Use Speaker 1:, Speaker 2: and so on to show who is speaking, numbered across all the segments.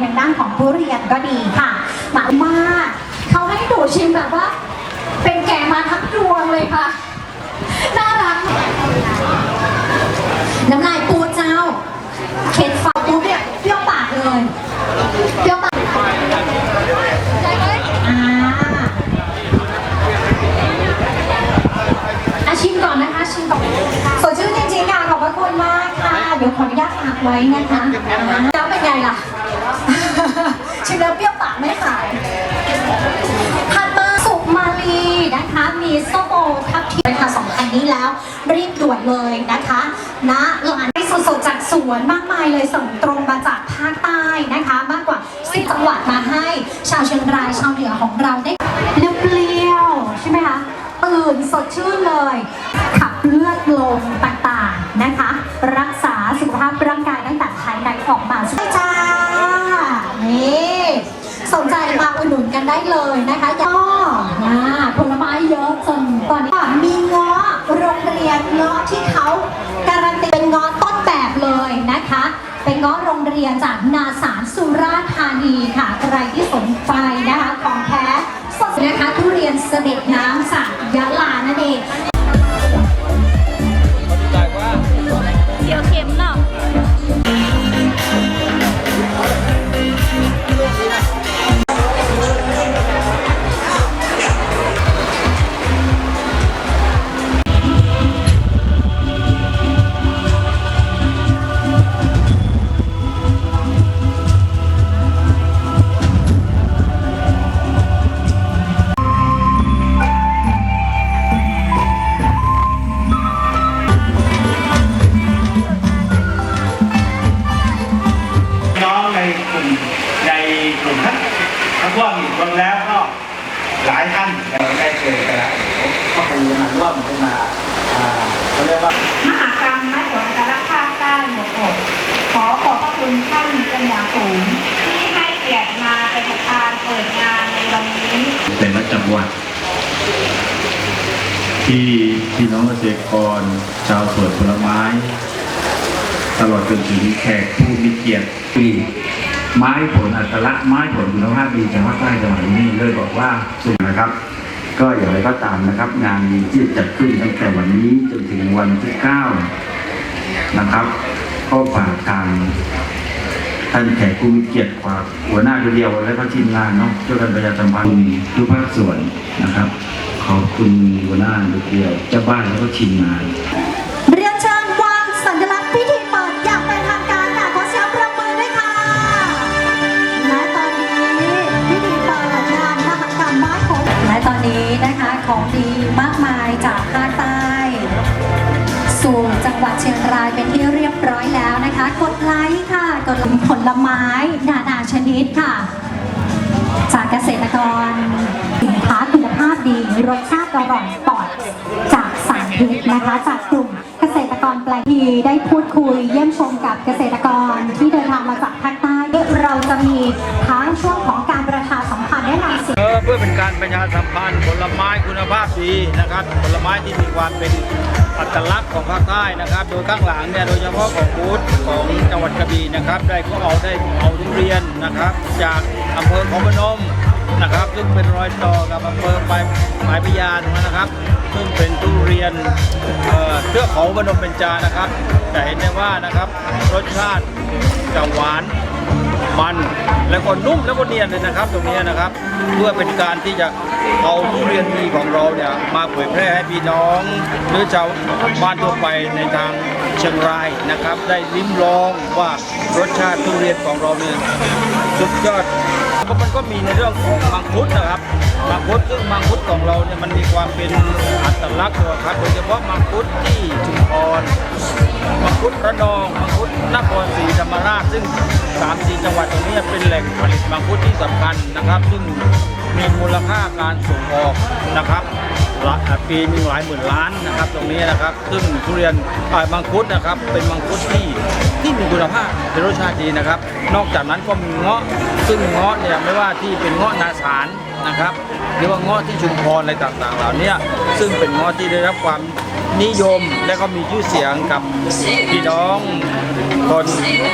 Speaker 1: เป็นทางด้านของทุเรียนก็ดีค่ะมามากเขาให้หนูชิมแบบว่า เป็นแก่มาทั้งดวงเลยค่ะ น่ารัก น้ำลายปูเจ้า เข็ดฝาปุ๊บเนี่ยเปรี้ยวปากเลยเปรี้ยวปากอ่าอะชิมก่อนนะคะชิมก่อนสดชื่นจริงๆค่ะขอบพระคุณมากค่ะ เดี๋ยวขออนุญาตฝากไว้นะคะแล้วเป็นไงล่ะ ชิมแล้วเปรี้ยวปากไม่ขายถัดมาสุมาลีนะคะ มีส้มโอทับทิมค่ะสองคันนี้แล้ว รีบด่วนเลยนะคะณร้านสดๆจากสวนมากมายเลยส่งตรงมาจากภาคใต้นะคะ มากกว่าสิบจังหวัดมาให้ ชาวเชียงรายชาวเหนือของเราได้เปรี้ยวใช่ไหมคะตื่นสดชื่นเลย ขับเลือดลมต่างๆนะคะ รักษาสุขภาพร่างกายตั้งแต่ภายในออกมา นี่สนใจมาอุดหนุนกัน ได้เลยนะคะก็อ่าผลไม้เยอะจนตอนนี้มีเงาะโรงเรียนเงาะที่เขาการันตีเป็นเงาะต้นแบบเลยนะคะ เป็นเงาะโรงเรียนจากนาสารสุราษฎร์ธานีค่ะใครที่สนใจนะคะของแท้สดนะคะทุเรียนเสด็จน้ำจากยะลานั่นเอง
Speaker 2: กลุ่มในกลุ่มทั้งทั้งพวกอีกคนแล้วก็หลายท่านเราได้เจอกันแล้วก็คงมาร่วมขึ้นมาอ่าเขาเรียกว่า
Speaker 3: มหากรรมนักหัวกระภาคใต้หมดหมดขอขอบพระคุณท่านเป็นอย่างสูงที่ให้เกียรติมาเป็นประธานเปิดงานในวันนี้
Speaker 4: แต่ละจังหวัดที่พี่น้องเกษตรกร ชาวสวนผลไม้ ตลอดจนถึงแขกผู้มีเกียรติ ไม้ผลอัตลักษณ์ไม้ผลคุณภาพดีจังหวัดใต้จังหวัดนี้เลยบอกว่าสุดนะครับ ก็อย่างไรก็ตามนะครับ งานที่จัดขึ้นตั้งแต่วันนี้จนถึงวันที่ 9 นะครับ ก็ฝากทางท่านแขกผู้มีเกียรติกว่าหัวหน้าคนเดียวและก็ทีมงานเนาะช่วยกันประชาสัมพันธ์ทุกภาคส่วนนะครับ ขอบคุณหัวหน้าคนเดียวเจ้าบ้านแล้วก็ทีมงาน
Speaker 1: ที่เรียบร้อยแล้วนะคะ กดไลค์ค่ะ กดไลผลไม้นานาชนิดค่ะ จากเกษตรกรสินค้าคุณภาพดีรสชาติอร่อยปลอดจากสารพิษนะคะ จากกลุ่มเกษตรกรแปลงทีได้พูดคุยเยี่ยมชมกับเกษตรกรที่เดินทางมาจากภาคใต้เราจะมีทั้งช่วงของการประชาสัม พื่
Speaker 5: อเป็นการประชาสัมพันธ์ผลไม้คุณภาพดีนะครับ ผลไม้ที่มีความเป็นอัตลักษณ์ของภาคใต้นะครับ โดยข้างหลังเนี่ยโดยเฉพาะของบูธของจังหวัดกระบี่นะครับ ได้ก็เอาได้เอาทุเรียนนะครับ จากอำเภอของพนมนะครับ ซึ่งเป็นรอยต่อกับอำเภอปลายปลายพยานนะครับ ซึ่งเป็นทุเรียนเอ่อเทือกเขาพนมเบญจานะครับจะเห็นได้ว่านะครับรสชาติจะหวาน มัน แล้วก็นุ่มแล้วก็เนียนเลยนะครับ ตรงนี้นะครับ เพื่อเป็นการที่จะเอาทุเรียนดีของเราเนี่ยมาเผยแพร่ให้พี่น้อง หรือชาวบ้านทั่วไปในทางเชียงรายนะครับ ได้ลิ้มลองว่ารสชาติทุเรียนของเราเนี่ยสุดยอด ก็มันก็มีในเรื่องของมังคุดนะครับมังคุดซึ่งมังคุดของเราเนี่ยมันมีความเป็นอัตลักษณ์นะครับโดยเฉพาะมังคุดที่ชุมพรมังคุดระนองมังคุดนครศรีธรรมราช ซึ่งสามสี่จังหวัดตรงนี้เป็นแหล่งผลิตมังคุดที่สำคัญนะครับ ซึ่งมีมูลค่าการส่งออกนะครับ ปีหนึ่งหลายหมื่นล้านนะครับตรงนี้นะครับซึ่งทุเรียนมังคุดนะครับเป็นมังคุดที่ที่มีคุณภาพเป็นรสชาติดีนะครับ นอกจากนั้นก็มีเงาะซึ่งเงาะเนี่ยไม่ว่าที่เป็นเงาะนาสารนะครับหรือว่าเงาะที่ชุมพรอะไรต่างๆ เหล่านี้ซึ่งเป็นเงาะที่ได้รับความ นิยมและก็มีชื่อเสียงกับพี่น้องคน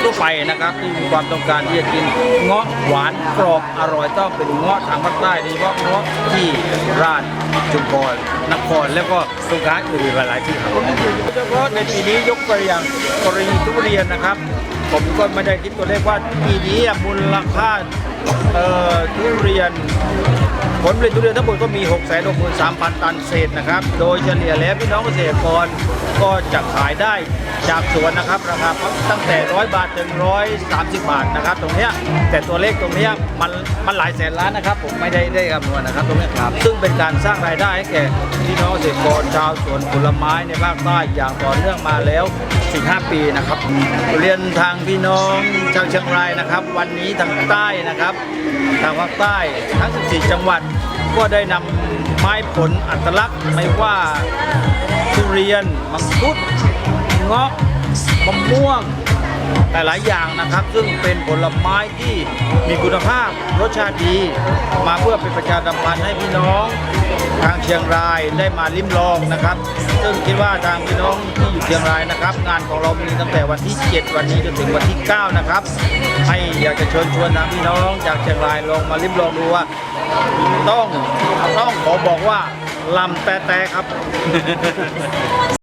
Speaker 5: ทั่วไปนะครับ ที่มีความต้องการที่จะกินเงาะหวานกรอบอร่อยต้องเป็นเงาะทางภาคใต้โดยเฉพาะเงาะที่ราชชุมพรนครแล้วก็ตรงกลาอื่นหลายๆที่ครับโดยเฉพาะในปีนี้ยกตัวอย่างกรณีทุเรียนนะครับ ผมก็ไม่ได้คิดตัวเลขว่าปีนี้มูลค่าเอ่อทุเรียน ผลผลิตทุเรียนทั้งหมดก็มี 6 6 3 0 0 0 ตันเศษนะครับ โดยเฉลี่ยแล้วพี่น้องเกษตรกรก็จะขายได้จากสวนนะครับ ราคาตั้งแต่ 100 บาทถึง 130 บาทนะครับ ตรงเนี้ยแต่ตัวเลขตรงเนี้ยมันมันหลายแสนล้านนะครับ ผมไม่ได้ได้คำนวณนะครับตรงเนี้ยครับ ซึ่งเป็นการสร้างรายได้ให้แก่พี่น้องเกษตรกรชาวสวนผลไม้ในภาคใต้อย่างต่อเนื่องมาแล้ว15ปีนะครับเรียนทางพี่น้องชาวเชียงรายนะครับ วันนี้ทางใต้นะครับ ทางภาคใต้ทั้ง 14 จังหวัด ก็ได้นำไม้ผลอัตลักษณ์ไม่ว่าทุเรียน มังคุดเงาะมะม่วงหลายๆอย่างนะครับ ซึ่งเป็นผลไม้ที่มีคุณภาพรสชาติดี มาเพื่อเป็นประชาสัมพันธ์ให้พี่น้องทางเชียงรายได้มาลิ้มลองนะครับ ซึ่งคิดว่าทางพี่น้องที่อยู่เชียงรายนะครับ งานของเรามีตั้งแต่วันที่ 7 วันนี้จนถึงวันที่ 9 นะครับ ให้อยากจะเชิญชวนทางพี่น้องจากเชียงรายลองมาลิ้มลองดูว่า ต้องต้องขอบอกว่าลำแต่แต่ครับ